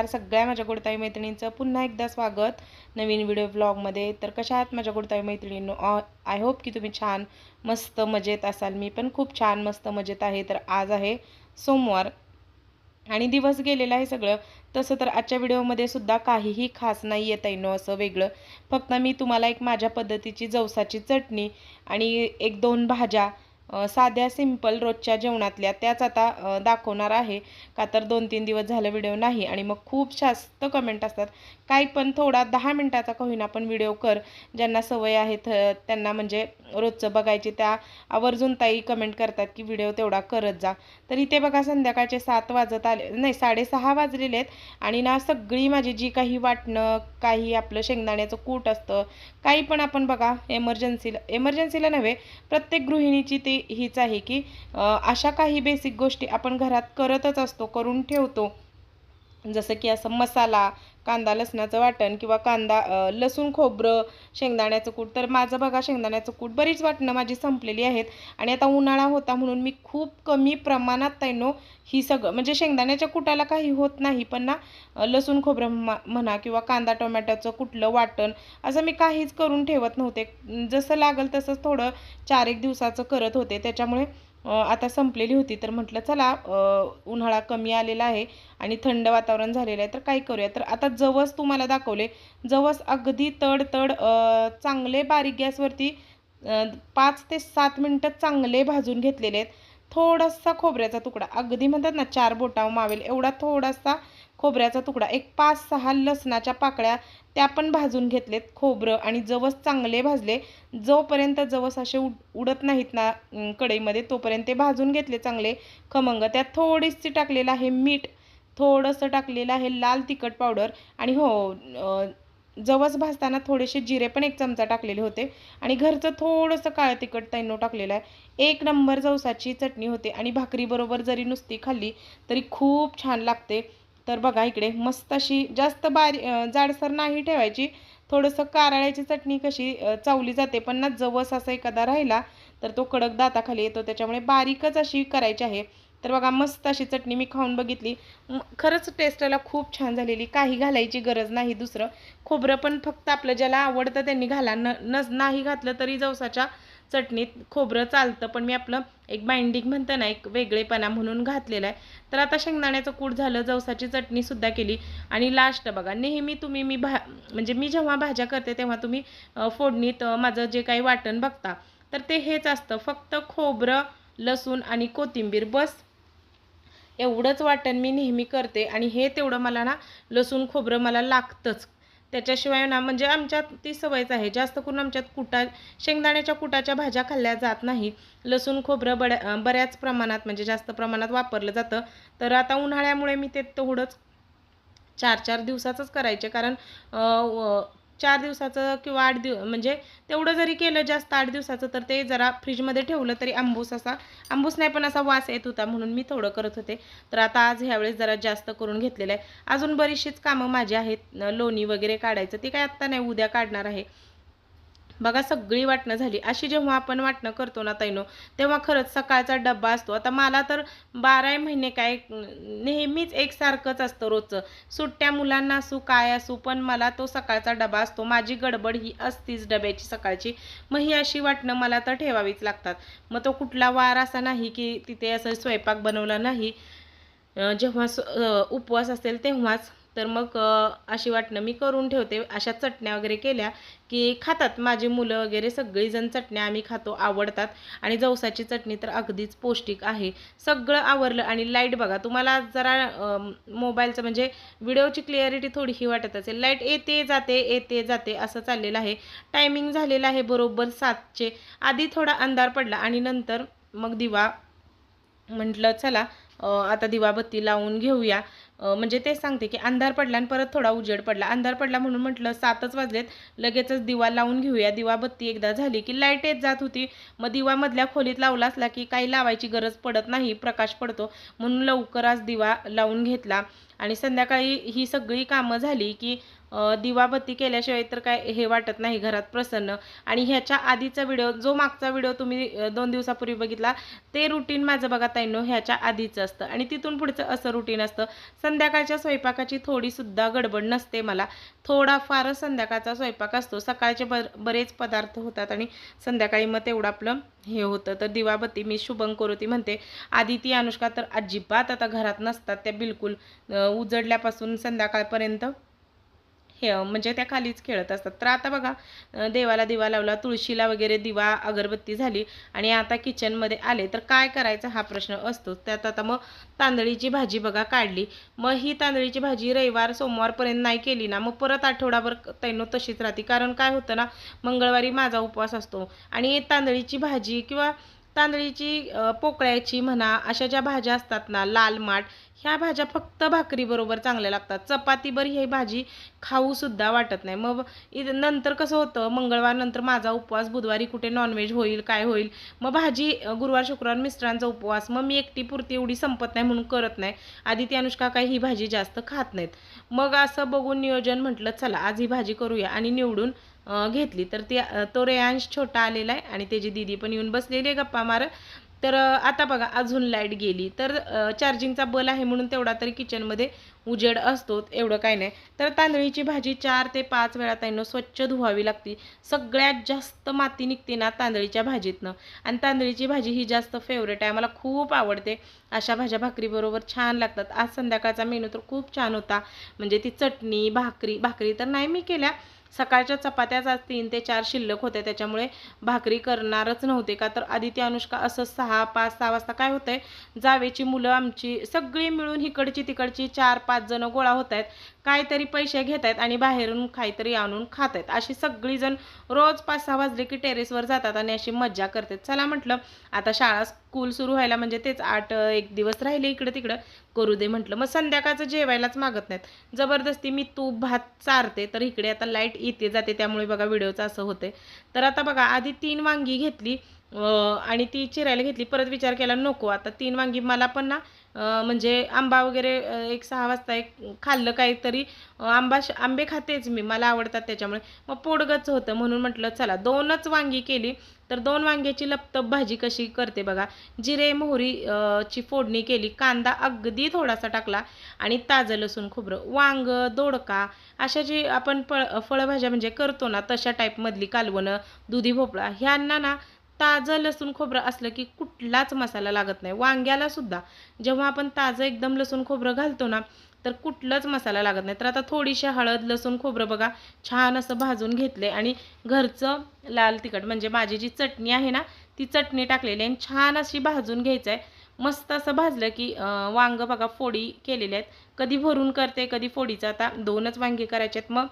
नमस्कार. सगळ्या माझ्या गुडताई मैत्रिणींचं पुन्हा एकदा स्वागत नवीन व्हिडिओ ब्लॉगमध्ये तर कशा आहात माझ्या गुडताई मैत्रिणींनो? आय होप की तुम्ही छान मस्त मजेत असाल. मी पण खूप छान मस्त मजेत आहे. तर आज आहे सोमवार आणि दिवस गेलेला आहे सगळं. तसं तर आजच्या व्हिडिओमध्ये सुद्धा काहीही खास नाही येत आहे नो असं वेगळं. फक्त मी तुम्हाला एक माझ्या पद्धतीची जवसाची चटणी आणि एक दोन भाज्या साध्या सिंपल रोजच्या जेवणातल्या त्याच आता दाखवणार आहे. का तर दोन तीन दिवस झालं व्हिडिओ नाही आणि मग खूप जास्त कमेंट असतात. काही पण थोडा दहा मिनटाचा होईना पण व्हिडिओ कर. ज्यांना सवय आहे थ- त्यांना म्हणजे रोजचं बघायची त्या आवर्जून ताई कमेंट करतात की व्हिडिओ तेवढा करत जा. तर इथे बघा संध्याकाळचे सात वाजत आले नाही साडेसहा वाजलेले आहेत. आणि ना सगळी माझी जी काही वाटणं काही आपलं शेंगदाण्याचं कूट असतं काही पण आपण बघा एमर्जन्सीला एमर्जन्सीला नव्हे प्रत्येक गृहिणीची ती हीच आहे की अशा काही बेसिक गोष्टी आपण घरात करतच असतो करून ठेवतो. जसं की असं मसाला कांदा लसणाचं वाटण किंवा कांदा लसूण खोबरं शेंगदाण्याचं कूट. तर माझं बघा शेंगदाण्याचं कूट. बरीच वाटणं माझी संपलेली आहेत आणि आता उन्हाळा होता म्हणून मी खूप कमी प्रमाणात तैनो ही सगळं म्हणजे शेंगदाण्याच्या कुटाला काही होत नाही पण ना लसूण खोबरं म्हणा किंवा कांदा टोमॅटोचं कुठलं वाटण असं मी काहीच करून ठेवत नव्हते. जसं लागल तसंच थोडं चार एक दिवसाचं करत होते. त्याच्यामुळे आता संपलेली होती तर म्हटलं चला उन्हाळा कमी आलेला आहे आणि थंड वातावरण झालेलं आहे तर काय करूया? तर आता जवस तुम्हाला दाखवले. जवस अगदी तड तड चांगले बारीक गॅसवरती पाच ते सात मिनटं चांगले भाजून घेतलेले आहेत. थोडासा खोबऱ्याचा तुकडा अगदी म्हणतात ना चार बोटा मावेल एवढा थोडासा खोबऱ्याचा तुकडा. एक पाच सहा लसणाच्या पाकळ्या त्या पण भाजून घेतलेत खोबरं आणि जवस चांगले भाजले. जोपर्यंत जवस असे उड उडत नाहीत ना कढईमध्ये तोपर्यंत ते भाजून घेतले चांगले. खमंग. त्यात थोडीशी टाकलेलं आहे मीठ थोडंसं टाकलेलं आहे लाल तिखट पावडर आणि हो जवस भाजताना थोडेसे जिरे पण एक चमचा टाकलेले होते आणि घरचं थोडंसं काळं तिखट तैनो टाकलेलं आहे. एक नंबर जवसाची चटणी होते आणि भाकरीबरोबर जरी नुसती खाल्ली तरी खूप छान लागते. तर बघा इकडे मस्त अशी जास्त बारी जाडसर नाही ठेवायची. थोडंसं कारळ्याची चटणी कशी चावली जाते पण ना जवस असा एखादा राहिला तर तो कडक दाताखाली येतो. त्याच्यामुळे बारीकच अशी करायची आहे. तर बघा मस्त अशी चटणी मी खाऊन बघितली. खरंच टेस्टला खूप छान झालेली. काही घालायची गरज नाही दुसरं. खोबरं पण फक्त आपलं ज्याला आवडतं त्यांनी घाला. न नाही घातलं तरी जवसाच्या चटणीत खोबरं चालतं पण मी आपलं एक बाइंडिंग म्हणतं ना एक वेगळेपणा म्हणून घातलेलं आहे. तर आता शेंगदाण्याचं कूट झालं जवसाची चटणीसुद्धा केली. आणि लास्ट बघा नेहमी तुम्ही मी भा म्हणजे मी जेव्हा भाज्या करते तेव्हा तुम्ही फोडणीत माझं जे काही वाटण बघता तर ते हेच असतं. फक्त खोबरं लसूण आणि कोथिंबीर बस. एवढंच वाटण मी नेहमी करते आणि हे तेवढं मला ना लसूण खोबरं मला लागतंच. त्याच्याशिवाय ना म्हणजे आमच्यात ती सवयच आहे. जास्त करून आमच्यात कुटा शेंगदाण्याच्या कुटाच्या भाज्या खाल्ल्या जात नाही. लसूण खोबरं बड्या बऱ्याच प्रमाणात म्हणजे जास्त प्रमाणात वापरलं जातं. तर आता उन्हाळ्यामुळे मी ते तेवढंच चार चार दिवसाचंच करायचे. कारण चार दिवसाचं किंवा आठ दिव म्हणजे तेवढं जरी केलं जास्त आठ दिवसाचं तर ते जरा फ्रीजमध्ये ठेवलं तरी आंबूस असा आंबूस नाही पण असा वास येत होता म्हणून मी थोडं करत होते. तर आता आज ह्यावेळेस जरा जास्त करून घेतलेलं आहे. अजून बरीचशीच कामं माझी आहेत. लोणी वगैरे काढायचं ते काय आत्ता नाही उद्या काढणार आहे. बघा सगळी वाटणं झाली. अशी जेव्हा आपण वाटणं करतो ना तैनो तेव्हा खरंच सकाळचा डब्बा असतो. आता मला तर बारा महिने काय नेहमीच एकसारखंच असतं रोजचं. सुट्ट्या मुलांना असू काय असू पण मला तो सकाळचा डबा असतो. माझी गडबड ही असतीच डब्याची सकाळची. मग ही अशी वाटणं मला तर ठेवावीच लागतात. मग तो कुठला वार असा नाही की तिथे असं स्वयंपाक बनवला नाही. जेव्हा स- उपवास असेल तेव्हाच तर मग अशी वाटणं मी करून ठेवते. अशा चटण्या वगैरे केल्या की खातात. माझी मुलं वगैरे सगळीजण चटण्या आम्ही खातो आवडतात. आणि जवसाची चटणी तर अगदीच पौष्टिक आहे. सगळं आवरलं आणि लाइट बघा तुम्हाला जरा मोबाईलचं म्हणजे व्हिडिओची क्लिअरिटी थोडीशी वाटत असेल. लाइट येते जाते येते जाते असं चाललेलं आहे. टायमिंग झालेलं आहे बरोबर सातचे. आधी थोडा अंधार पडला आणि नंतर मग दिवा म्हटलं चला आता दिवाबत्ती लावून घेऊया. म्हणजे तेच सांगते की अंधार पडला आणि परत थोडा उजेड पडला. अंधार पडला म्हणून म्हटलं सातच वाजलेत. लगेचच दिवा लावून घेऊया. दिवा बत्ती एकदा झाली की लाइट येत जात होती. मग दिवा मधल्या खोलीत लावला असला की काही लावायची गरज पडत नाही प्रकाश पडतो. म्हणून लवकर आज दिवा लावून घेतला. आणि संध्याकाळी ही सगळी कामं झाली की दिवाबत्ती केल्याशिवाय तर काय हे वाटत नाही घरात प्रसन्न. आणि ह्याच्या आधीचा व्हिडिओ जो मागचा व्हिडिओ तुम्ही दोन दिवसापूर्वी बघितला ते रुटीन माझं बघा ताईनो ह्याच्या आधीचं असतं. आणि तिथून पुढचं असं रुटीन असतं. संध्याकाळच्या स्वयंपाकाची थोडीसुद्धा गडबड नसते मला. थोडाफारच संध्याकाळचा स्वयंपाक असतो. सकाळचे बर बरेच पदार्थ होतात आणि संध्याकाळी मग तेवढं आपलं हे होतं. तर दिवाबत्ती मी शुभं करोती म्हणते. आदिती अनुष्का तर अजिबात आता घरात नसतात त्या बिलकुल. उजडल्यापासून संध्याकाळपर्यंत हे म्हणजे त्या खालीच खेळत असतात. तर आता बघा देवाला दिवा लावला तुळशीला वगैरे दिवा अगरबत्ती झाली आणि आता किचनमध्ये आले. तर काय करायचा हा प्रश्न असतो त्यात आता मग तांदळीची भाजी बघा काढली. मग ही तांदळीची भाजी रविवार सोमवारपर्यंत नाही केली ना मग परत आठवडाभर तैनो तशीच राहते. कारण काय होतं ना मंगळवारी माझा उपवास असतो आणि तांदळीची भाजी किंवा तांदळीची पोकळ्याची म्हणा अशा ज्या भाज्या असतात ना लाल माठ ह्या भाज्या फक्त भाकरीबरोबर चांगल्या लागतात. चपातीबर ही भाजी खाऊसुद्धा वाटत नाही. मग नंतर कसं होतं मंगळवार नंतर माझा उपवास बुधवारी कुठे नॉनव्हेज होईल काय होईल मग भाजी गुरुवार शुक्रवार मिस्टरांचा उपवास मग मी एकटी पुरती एवढी संपत नाही म्हणून करत नाही. आधी ती अनुष्का काही ही भाजी जास्त खात नाहीत. मग असं बघून नियोजन म्हटलं चला आज ही भाजी करूया. आणि निवडून घेतली. तर ती तो रेयांश छोटा आलेला आहे आणि त्याची दिदी पण येऊन बसलेली आहे गप्पा मार तर आता बघा अजून लाइट गेली. तर चार्जिंगचा बल आहे म्हणून तेवढा तरी किचनमध्ये उजेड असतो एवढं काय नाही. तर तांदळीची भाजी चार ते पाच वेळा त्यांना स्वच्छ धुवावी लागते. सगळ्यात जास्त माती निघते ना तांदळीच्या भाजीतनं. आणि तांदळीची भाजी ही जास्त फेवरेट आहे. मला खूप आवडते. अशा भाज्या भाकरीबरोबर छान लागतात. आज संध्याकाळचा मेनू तर खूप छान होता. म्हणजे ती चटणी भाकरी भाकरी तर नाही मी केल्या. सकाळच्या चपात्याच आज तीन ते चार शिल्लक होत्या त्याच्यामुळे भाकरी करणारच नव्हते का? तर आदित्य अनुष्का असं सहा पाच सहा वाजता काय होतंय? जावेची मुलं आमची सगळी मिळून इकडची तिकडची चार पाच जण गोळा होत आहेत काहीतरी पैसे घेत आहेत आणि बाहेरून काहीतरी आणून खात आहेत अशी सगळीजण रोज पाच सहा वाजले की टेरेसवर जातात आणि अशी मज्जा करतात. चला म्हटलं आता शाळा स्कूल सुरू व्हायला म्हणजे तेच आठ एक दिवस राहिले इकडं तिकडं. करू दे म्हटलं. मग संध्याकाळचं जेवायलाच मागत नाहीत. जबरदस्ती मी तूप भात चारते तर इकडे आता लाइट येते जाते त्यामुळे बघा व्हिडिओचं असं होते. तर आता बघा आधी तीन वांगी घेतली आणि ती चिरायला घेतली. परत विचार केला नको आता तीन वांगी मला पण ना म्हणजे आंबा वगैरे एक सहा वाजता एक खाल्लं काहीतरी. आंबा आंबे खातेच मी मला आवडतात त्याच्यामुळे. मग पोडगच होतं म्हणून म्हटलं चला दोनच वांगी केली. तर दोन वांग्याची लपतप भाजी कशी करते बघा. जिरे मोहरी ची फोडणी केली कांदा अगदी थोडासा टाकला आणि ताजं लसूण खोबरं वांग दोडका अशा जी आपण फळ फळभाज्या म्हणजे करतो ना तशा टाईपमधली कालवणं दुधी भोपळा ह्यांना ना ताजं लसूण खोबरं असलं की कुठलाच मसाला लागत नाही. वांग्याला सुद्धा. जेव्हा आपण ताजं एकदम लसूण खोबरं घालतो ना तर कुठलाच मसाला लागत नाही. तर आता थोडीशी हळद लसूण खोबरं बघा छान असं भाजून घेतले आणि घरचं लाल तिखट म्हणजे माझी जी चटणी आहे ना ती चटणी टाकलेली आहे आणि छान अशी भाजून घ्यायचं आहे मस्त असं भाजलं की वांगं वांग बघा फोडी केलेले आहेत. कधी भरून करते कधी फोडीचं. आता दोनच वांगे करायचे आहेत. मग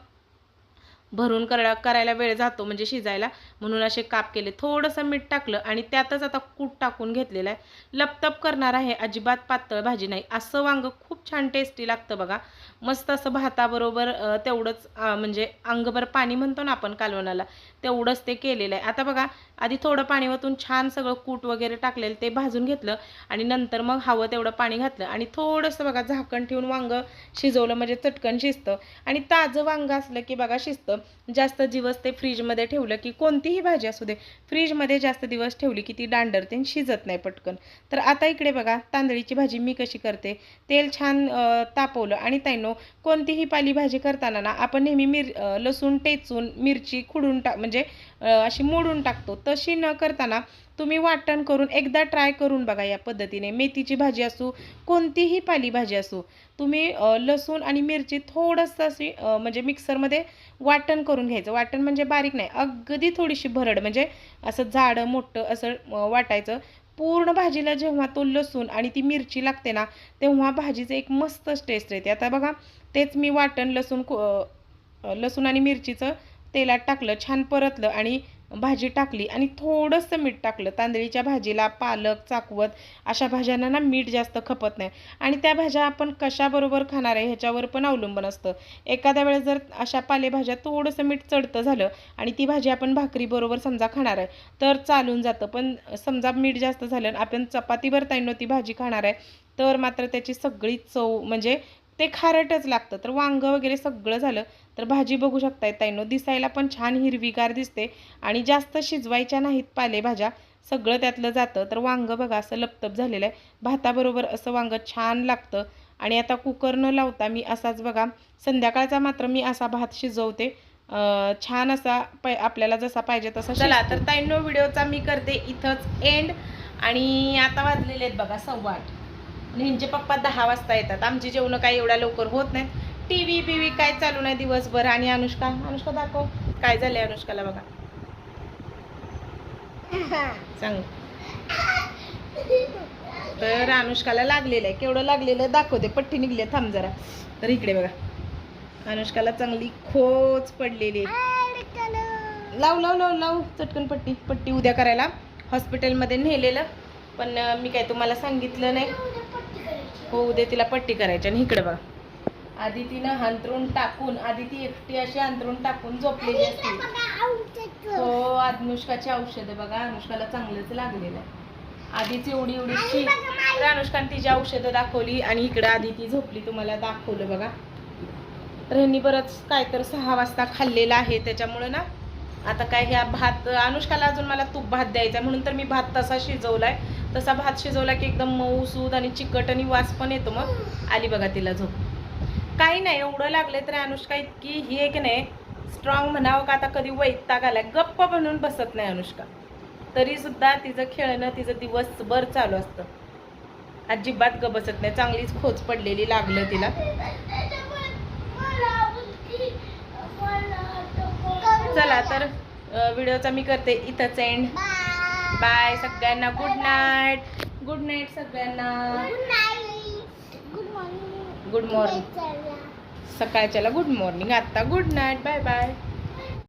भरून करा करायला वेळ जातो म्हणजे शिजायला. म्हणून असे काप केले. थोडंसं मीठ टाकलं आणि त्यातच आता कूट टाकून घेतलेलं आहे. लपतप करणार आहे अजिबात पातळ भाजी नाही. असं वांग खूप छान टेस्टी लागतं बघा. मस्त असं भाताबरोबर तेवढंच म्हणजे अंगभर पाणी म्हणतो ना आपण कालवणाला तेवढंच ते केलेलं आहे. आता बघा आधी थोडं पाणी वतून छान सगळं कूट वगैरे टाकलेलं ते भाजून घेतलं आणि नंतर मग हवं तेवढं पाणी घातलं आणि थोडंसं बघा झाकण ठेवून वांग शिजवलं म्हणजे चटकन शिजतं. आणि ताजं वांगं असलं की बघा शिजतं. जास्त दिवस ते फ्रीजमध्ये ठेवलं की कोणतीही भाजी असू दे फ्रीजमध्ये जास्त दिवस ठेवली की ती डांडरते शिजत नाही पटकन. तर आता इकडे बघा तांदळीची भाजी मी कशी करते तेल छान तापवलं आणि ताईनो कोणतीही पालीभाजी करताना ना आपण नेहमी मिर लसूण टेचून मिरची खुडून टाक म्हणजे म्हणजे अशी मोडून टाकतो. तशी न करताना तुम्ही वाटण करून एकदा ट्राय करून बघा या पद्धतीने. मेथीची भाजी असू कोणतीही पालीभाजी असू तुम्ही लसूण आणि मिरची थोडंसं अशी म्हणजे मिक्सरमध्ये वाटण करून घ्यायचं. वाटण म्हणजे बारीक नाही अगदी थोडीशी भरड म्हणजे असं जाडं मोठं असं वाटायचं. पूर्ण भाजीला जेव्हा तो लसूण आणि ती मिरची लागते ना तेव्हा भाजीचं एक मस्तच टेस्ट येते. आता बघा तेच मी वाटण लसूण लसूण आणि मिरचीचं तेलात टाकलं छान परतलं आणि भाजी टाकली आणि थोडंसं मीठ टाकलं. तांदळीच्या भाजीला पालक चाकवत अशा भाज्यांना ना मीठ जास्त खपत नाही. आणि त्या भाज्या आपण कशाबरोबर खाणार आहे ह्याच्यावर पण अवलंबून असतं. एखाद्या वेळेस जर अशा पालेभाज्या थोडंसं मीठ चढतं झालं आणि ती भाजी आपण भाकरीबरोबर समजा खाणार आहे तर चालून जातं. पण समजा मीठ जास्त झालं आपण चपातीवर ताईनो ती भाजी खाणार आहे तर मात्र त्याची सगळी चव म्हणजे ते खारटच लागतं. तर वांगं वगैरे सगळं झालं तर भाजी बघू शकताय ताईनो. दिसायला पण छान हिरवीगार दिसते आणि जास्त शिजवायच्या नाहीत पालेभाज्या. सगळं त्यातलं जातं. तर वांगं बघा असं लपतप झालेलं आहे. भाताबरोबर असं वांगं छान लागतं. आणि आता कुकर न लावता मी असाच बघा संध्याकाळचा मात्र मी असा भात शिजवते. छान असा पै आपल्याला जसा पाहिजे तसा चला तर ताईंनो व्हिडिओचा मी करते इथंच एंड आणि आता वाजलेले आहेत बघा सव्वा आठ. आणि ह्यांचे पप्पा दहा वाजता येतात. आमची जेवणं काही एवढ्या लवकर होत नाहीत. टी व्ही बी व्ही काय चालू नाही दिवसभर. आणि अनुष्का अनुष्का दाखव. काय झालंय अनुष्काला बघा. सांग. तर अनुष्काला लागलेलं आहे. केवढं लागलेलं आहे दाखवते. पट्टी निघली आहे, थांब जरा. तर इकडे बघा. अनुष्काला चांगली खोच पडलेली आहे. लाव लाव लाव लाव. चटकन पट्टी. पट्टी उद्या करायला. हॉस्पिटलमध्ये नेलेलं. पण मी काय तुम्हाला सांगितलं नाही. हो उद्या तिला पट्टी करायची. आणि इकडे बघा. आधी तिनं अंतरून टाकून आधी ती एकटी अशी अंतरून टाकून झोपलेली असते. हो अनुष्काची औषधं बघा अनुष्काला चांगलंच लागलेलं आहे. आधीच एवढी एवढीची तर अनुष्काने तिची औषधं दाखवली आणि इकडं आधी ती झोपली तुम्हाला दाखवलं बघा. तर ह्यांनी बरंच काय तर सहा वाजता खाल्लेलं आहे त्याच्यामुळं ना आता काय ह्या भात अनुष्काला अजून मला तूप भात द्यायचा म्हणून तर मी भात तसा शिजवलाय. तसा भात शिजवला की एकदम मऊ सूद आणि चिकट आणि वास पण येतो मग. आली बघा तिला झोप. काही नाही एवढं लागले तर अनुष्का इतकी ही आहे की नाही स्ट्रॉंग म्हणावं का? आता कधी वैताग आलाय. गप्प बनून बसत नाही अनुष्का. तरी सुद्धा तिचं खेळणं तिचं दिवसभर चालू असतं. अजिबात ग बसत नाही. चांगलीच खोच पडलेली लागलं तिला. चला तर व्हिडिओचा मी करते. इथंच एंड बाय सगळ्यांना. गुड नाईट गुड नाईट सगळ्यांना. गुड मॉर्निंग सकाळच्याला गुड मॉर्निंग आता गुड नाईट बाय बाय